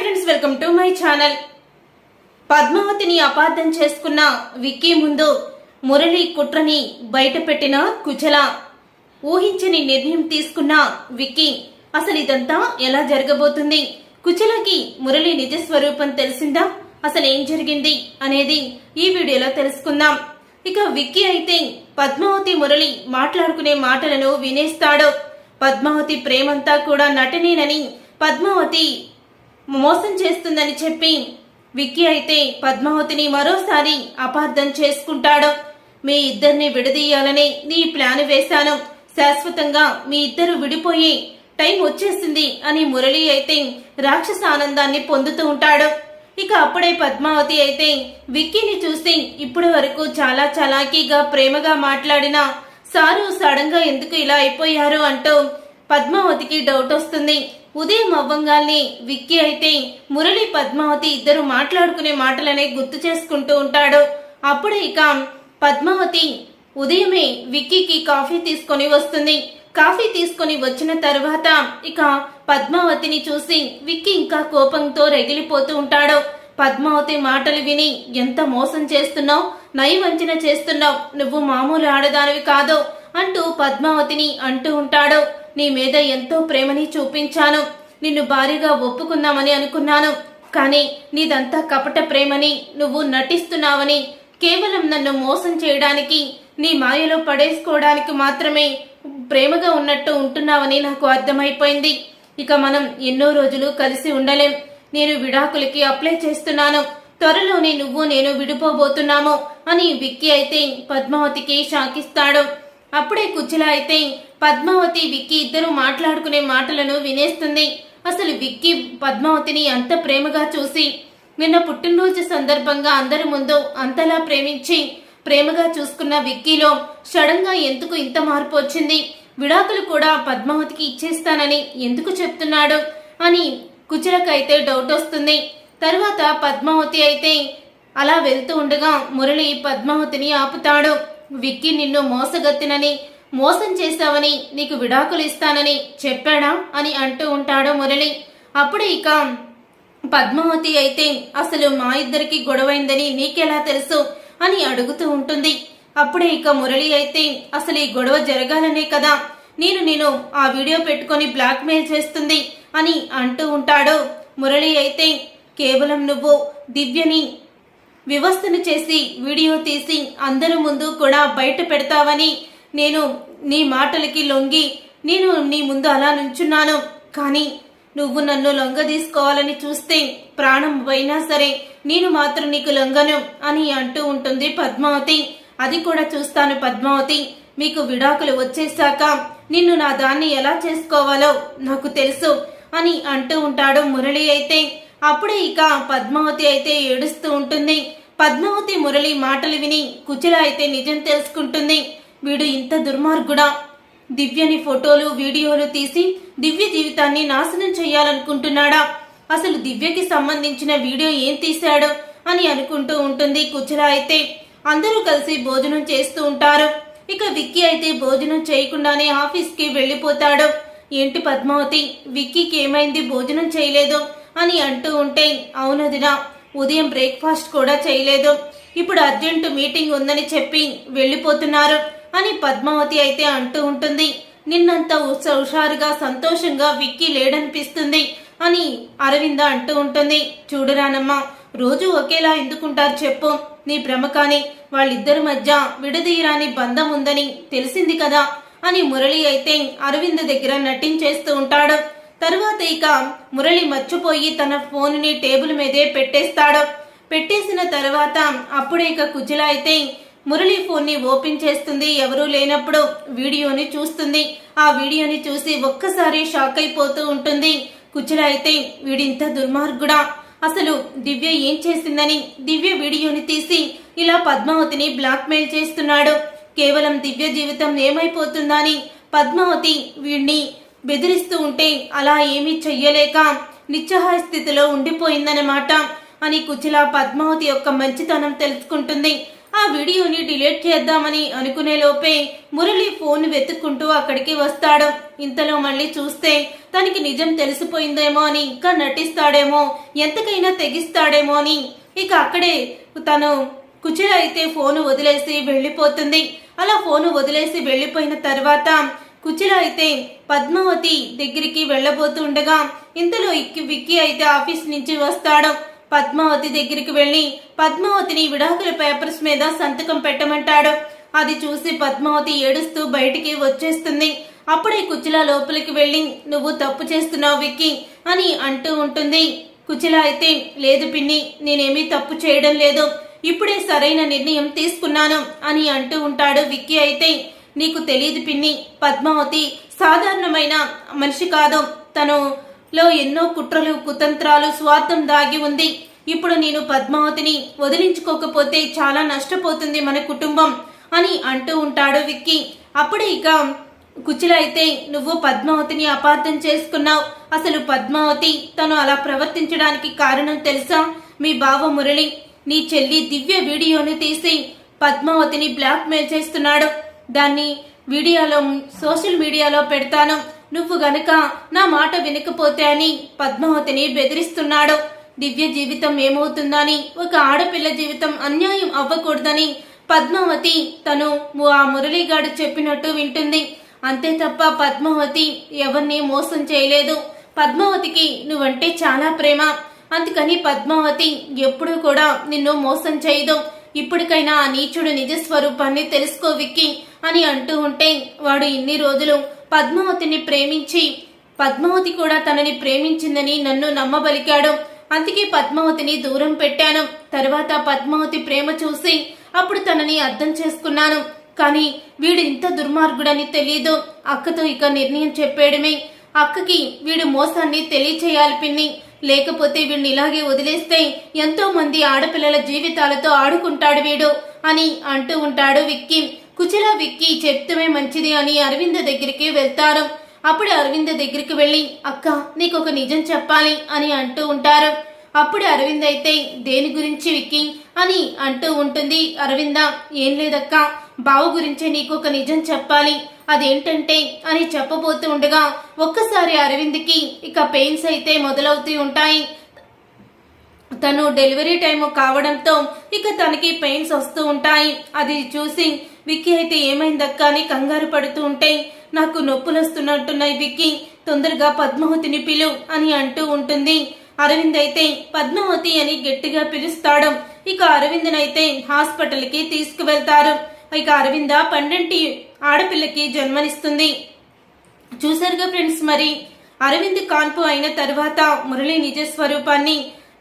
Friends welcome to my channel. పద్మావతిని అపార్థం చేసుకున్న విక్కీ ముందు మురళి కుట్రని బయటపెట్టిన కుచల. ఊహించని నిర్ణయం తీసుకున్న విక్కీ అసలు ఇదంతా ఎలా జరగబోతుంది? కుచలకి మురళి నిజ స్వరూపం తెలిసిందా? అసలు ఏం జరిగింది? అనేది ఈ వీడియోలో తెలుసుకుందాం. ఇక విక్కీ అయితే పద్మావతి మురళి మాట్లాడుకునే మాటలను వినేస్తాడు. పద్మావతి ప్రేమంతా కూడా నటనేనని పద్మావతి మోసం చేస్తుందని చెప్పి విక్కీ అయితే పద్మావతిని మరోసారి అపార్థం చేసుకుంటాడు. మీ ఇద్దరిని విడదీయాలని నీ ప్లాన్ వేశాను. శాశ్వతంగా మీ ఇద్దరు విడిపోయి టైం వచ్చేసింది అని మురళి అయితే రాక్షస ఆనందాన్ని పొందుతూ ఉంటాడు. ఇక అప్పుడే పద్మావతి అయితే విక్కీని చూసి ఇప్పటి వరకు చాలా చలాకీగా ప్రేమగా మాట్లాడిన సారు సడన్గా ఎందుకు ఇలా అయిపోయారు అంటూ పద్మావతికి డౌట్ వస్తుంది. ఉదయం అవ్వంగాల్ని విక్కీ అయితే మురళి పద్మావతి ఇద్దరు మాట్లాడుకునే మాటలనే గుర్తు చేసుకుంటూ ఉంటాడు. అప్పుడే ఇక పద్మావతి ఉదయమే విక్కీకి కాఫీ తీసుకొని వస్తుంది. కాఫీ తీసుకొని వచ్చిన తర్వాత ఇక పద్మావతిని చూసి విక్కీ ఇంకా కోపంతో రగిలిపోతూ ఉంటాడు. పద్మావతి మాటలు విని ఎంత మోసం చేస్తున్నావు? నయవంచన చేస్తున్నావు? నువ్వు మామూలు ఆడదానివి కాదు అంటూ పద్మావతిని అంటూ ఉంటాడు. నీ మీద ఎంతో ప్రేమని చూపించాను. నిన్ను భారీగా ఒప్పుకుందామని అనుకున్నాను. కానీ నీదంతా కపట ప్రేమని నువ్వు నటిస్తున్నావని కేవలం నన్ను మోసం చేయడానికి నీ మాయలో పడేసుకోవడానికి మాత్రమే ప్రేమగా ఉన్నట్టు ఉంటున్నావని నాకు అర్థమైపోయింది. ఇక మనం ఎన్నో రోజులు కలిసి ఉండలేం. నేను విడాకులకి అప్లై చేస్తున్నాను. త్వరలోనే నువ్వు నేను విడిపోబోతున్నాము అని విక్కీ అయితే పద్మావతికి షాకిస్తాడు. అప్పుడే కుచ్చిల అయితే పద్మావతి విక్కీ ఇద్దరు మాట్లాడుకునే మాటలను వినేస్తుంది. అసలు విక్కీ పద్మావతిని అంత ప్రేమగా చూసి నిన్న పుట్టినరోజు సందర్భంగా అందరి ముందు అంతలా ప్రేమించి ప్రేమగా చూసుకున్న విక్కీలో సడన్గా ఎందుకు ఇంత మార్పు వచ్చింది? విడాకులు కూడా పద్మావతికి ఇచ్చేస్తానని ఎందుకు చెప్తున్నాడు? అని కుచిలకైతే డౌట్ వస్తుంది. తర్వాత పద్మావతి అయితే అలా వెళ్తూ ఉండగా మురళి పద్మావతిని ఆపుతాడు. విక్కీ నిన్ను మోసగత్తినని మోసం చేశావని నీకు విడాకులు ఇస్తానని చెప్పాడా అని అంటూ ఉంటాడు మురళి. అప్పుడే ఇక పద్మావతి అయితే అసలు మా ఇద్దరికి గొడవైందని నీకెలా తెలుసు? అని అడుగుతూ ఉంటుంది. అప్పుడే ఇక మురళి అయితే అసలు ఈ గొడవ జరగాలనే కదా నేను నేను ఆ వీడియో పెట్టుకొని బ్లాక్మెయిల్ చేస్తుంది అని అంటూ ఉంటాడు. మురళి అయితే కేవలం నువ్వు దివ్యని వ్యవస్థను చేసి వీడియో తీసి అందరి ముందు కూడా బయట పెడతావని నేను నీ మాటలకి లొంగి నేను నీ ముందు అలా నుంచున్నాను. కానీ నువ్వు నన్ను లొంగ తీసుకోవాలని చూస్తే ప్రాణం పోయినా సరే నేను మాత్రం నీకు లొంగను అని అంటూ ఉంటుంది పద్మావతి. అది కూడా చూస్తాను పద్మావతి. మీకు విడాకులు వచ్చేసాక నిన్ను నా దాన్ని ఎలా చేసుకోవాలో నాకు తెలుసు అని అంటూ ఉంటాడు మురళి అయితే. అప్పుడే ఇక పద్మావతి అయితే ఏడుస్తూ ఉంటుంది. పద్మావతి మురళి మాటలు విని కుచిల అయితే నిజం తెలుసుకుంటుంది. వీడు ఇంత దుర్మార్గుడా? దివ్యని ఫోటోలు వీడియోలు తీసి దివ్య జీవితాన్ని నాశనం చేయాలనుకుంటున్నాడా? అసలు దివ్యకి సంబంధించిన వీడియో ఏం తీశాడు అని అనుకుంటూ ఉంటుంది కుచిల అయితే. అందరూ కలిసి భోజనం చేస్తూ ఉంటారు. ఇక విక్కీ అయితే భోజనం చేయకుండానే ఆఫీస్కి వెళ్ళిపోతాడు. ఏంటి పద్మావతి విక్కీకి ఏమైంది భోజనం చేయలేదు అని అంటూ ఉంటే అవునదినా ఉదయం బ్రేక్ఫాస్ట్ కూడా చేయలేదు. ఇప్పుడు అర్జెంటు మీటింగ్ ఉందని చెప్పి వెళ్ళిపోతున్నారు అని పద్మావతి అయితే అంటూ ఉంటుంది. నిన్నంత ఉత్స- హుషారుగా సంతోషంగా విక్కీ లేడనిపిస్తుంది అని అరవింద అంటూ ఉంటుంది. చూడురానమ్మా రోజు ఒకేలా ఎందుకుంటారు చెప్పు. నీ భ్రమ వాళ్ళిద్దరి మధ్య విడదీయరాని బంధం ఉందని తెలిసింది కదా అని మురళి అయితే అరవింద్ దగ్గర నటించేస్తూ ఉంటాడు. తరువాత ఇక మురళి మర్చిపోయి తన ఫోన్ని టేబుల్ మీదే పెట్టేస్తాడు. పెట్టేసిన తర్వాత అప్పుడే ఇక కుజల అయితే మురళి ఫోన్ని ఓపెన్ చేస్తుంది. ఎవరూ లేనప్పుడు వీడియోని చూస్తుంది. ఆ వీడియోని చూసి ఒక్కసారి షాక్ అయిపోతూ ఉంటుంది. కుచిల అయితే వీడింత దుర్మార్గుడా? అసలు దివ్య ఏం చేసిందని? దివ్య వీడియోని తీసి ఇలా పద్మావతిని బ్లాక్మెయిల్ చేస్తున్నాడు. కేవలం దివ్య జీవితం ఏమైపోతుందని పద్మావతి వీడిని బెదిరిస్తూ ఉంటే అలా ఏమీ చెయ్యలేక నిస్సహాయ స్థితిలో ఉండిపోయిందన్నమాట అని కుచిల పద్మావతి యొక్క మంచితనం తెలుసుకుంటుంది. ఆ వీడియోని డిలీట్ చేద్దామని అనుకునే లోపే మురళి ఫోన్ వెతుక్కుంటూ అక్కడికి వస్తాడు. ఇంతలో మళ్ళీ చూస్తే తనకి నిజం తెలిసిపోయిందేమో అని ఇంకా నటిస్తాడేమో ఎంతకైనా తెగిస్తాడేమో అని ఇక అక్కడే తను కుచిల అయితే ఫోను వదిలేసి వెళ్ళిపోతుంది. అలా ఫోను వదిలేసి వెళ్ళిపోయిన తర్వాత కుచిల అయితే పద్మావతి దగ్గరికి వెళ్ళబోతుండగా ఇంతలో ఇక్కి విక్కీ అయితే ఆఫీస్ నుంచి వస్తాడు. పద్మావతి దగ్గరికి వెళ్ళి పద్మావతిని విడాకుల పేపర్స్ మీద సంతకం పెట్టమంటాడు. అది చూసి పద్మావతి ఏడుస్తూ బయటికి వచ్చేస్తుంది. అప్పుడే కుచిల లోపలికి వెళ్ళి నువ్వు తప్పు చేస్తున్నావు విక్కీ అని అంటూ ఉంటుంది. కుచిల అయితే లేదు పిన్ని నేనేమీ తప్పు చేయడం లేదు. ఇప్పుడే సరైన నిర్ణయం తీసుకున్నాను అని అంటూ ఉంటాడు విక్కీ అయితే. నీకు తెలియదు పిన్ని. పద్మావతి సాధారణమైన మనిషి కాదు. తనలో ఎన్నో కుట్రలు కుతంత్రాలు స్వార్థం దాగి ఉంది. ఇప్పుడు నేను పద్మావతిని వదిలించుకోకపోతే చాలా నష్టపోతుంది మన కుటుంబం అని అంటూ ఉంటాడు విక్కీ. అప్పుడే ఇక కుచిలైతే నువ్వు పద్మావతిని అపార్థం చేసుకున్నావు. అసలు పద్మావతి తను అలా ప్రవర్తించడానికి కారణం తెలుసా? మీ బావ మురళి నీ చెల్లి దివ్య వీడియోను తీసి పద్మావతిని బ్లాక్మెయిల్ చేస్తున్నాడు. దాన్ని వీడియోలో సోషల్ మీడియాలో పెడతాను. నువ్వు గనక నా మాట వినకపోతే అని పద్మావతిని బెదిరిస్తున్నాడు. దివ్య జీవితం ఏమవుతుందని ఒక ఆడపిల్ల జీవితం అన్యాయం అవ్వకూడదని పద్మావతి తను ఆ మురళీగాడు చెప్పినట్టు వింటుంది. అంతే తప్ప పద్మావతి ఎవరిని మోసం చేయలేదు. పద్మావతికి నువ్వంటే చాలా ప్రేమ. అందుకని పద్మావతి ఎప్పుడూ కూడా నిన్ను మోసం చేయదు. ఇప్పటికైనా ఆ నీచుడు నిజ స్వరూపాన్ని తెలుసుకో విక్కి అని అంటూ ఉంటే వాడు ఇన్ని రోజులు పద్మావతిని ప్రేమించి పద్మావతి కూడా తనని ప్రేమించిందని నన్ను నమ్మబలికాడు. అందుకే పద్మావతిని దూరం పెట్టాను. తర్వాత పద్మావతి ప్రేమ చూసి అప్పుడు తనని అర్థం చేసుకున్నాను. కానీ వీడు ఇంత దుర్మార్గుడని తెలియదు అక్కతో ఇక నిర్ణయం చెప్పేయడమే. అక్కకి వీడు మోసాన్ని తెలియచేయాలి పిన్ని. లేకపోతే వీడిని ఇలాగే వదిలేస్తే ఎంతో మంది ఆడపిల్లల జీవితాలతో ఆడుకుంటాడు వీడు అని అంటూ ఉంటాడు విక్కీ. కుచిల విక్కీ చెప్తమే మంచిది అని అరవింద దగ్గరికి వెళ్తారు. అప్పుడు అరవింద దగ్గరికి వెళ్ళి అక్క నీకు ఒక నిజం చెప్పాలి అని అంటూ ఉంటారు. అప్పుడు అరవింద్ అయితే దేని గురించి విక్కీ? అని అంటూ ఉంటుంది అరవింద. ఏం లేదక్క బావు గురించే నీకు ఒక నిజం చెప్పాలి. అదేంటంటే అని చెప్పబోతూ ఉండగా ఒక్కసారి అరవింద్కి ఇక పెయిన్స్ అయితే మొదలవుతూ ఉంటాయి. తను డెలివరీ టైం కావడంతో ఇక తనకి పెయిన్స్ వస్తూ ఉంటాయి. అది చూసి విక్కీ అయితే ఏమైందక్క అని కంగారు పడుతూ ఉంటే నాకు నొప్పులు వస్తున్నట్టున్నాయి విక్కీ తొందరగా పద్మావతిని పిలు అని అంటూ ఉంటుంది. అరవింద్ అయితే పద్మావతి అని గట్టిగా పిలుస్తాడు. ఇక అరవింద్నైతే హాస్పిటల్కి తీసుకువెళ్తారు. ఇక అరవింద పండంటి ఆడపిల్లకి జన్మనిస్తుంది. చూసారుగా ఫ్రెండ్స్ మరి అరవింద్ కాన్పు అయిన తర్వాత మురళి నిజ స్వరూపాన్ని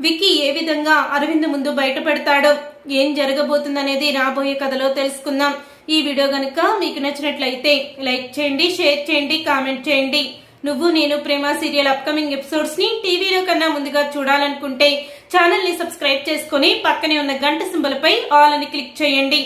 విక్కీ ఏ విధంగా అరవింద్ ముందు బయటపెడతాడో ఏం జరగబోతుందనేది రాబోయే కథలో తెలుసుకుందాం. ఈ వీడియో గనుక మీకు నచ్చినట్లయితే లైక్ చేయండి షేర్ చేయండి కామెంట్ చేయండి. నువ్వు నేను ప్రేమ సీరియల్ అప్కమింగ్ ఎపిసోడ్స్ని టీవీలో కన్నా ముందుగా చూడాలనుకుంటే ఛానల్ని సబ్స్క్రైబ్ చేసుకుని పక్కనే ఉన్న గంట సింబల్ పై ఆల్ అని క్లిక్ చేయండి.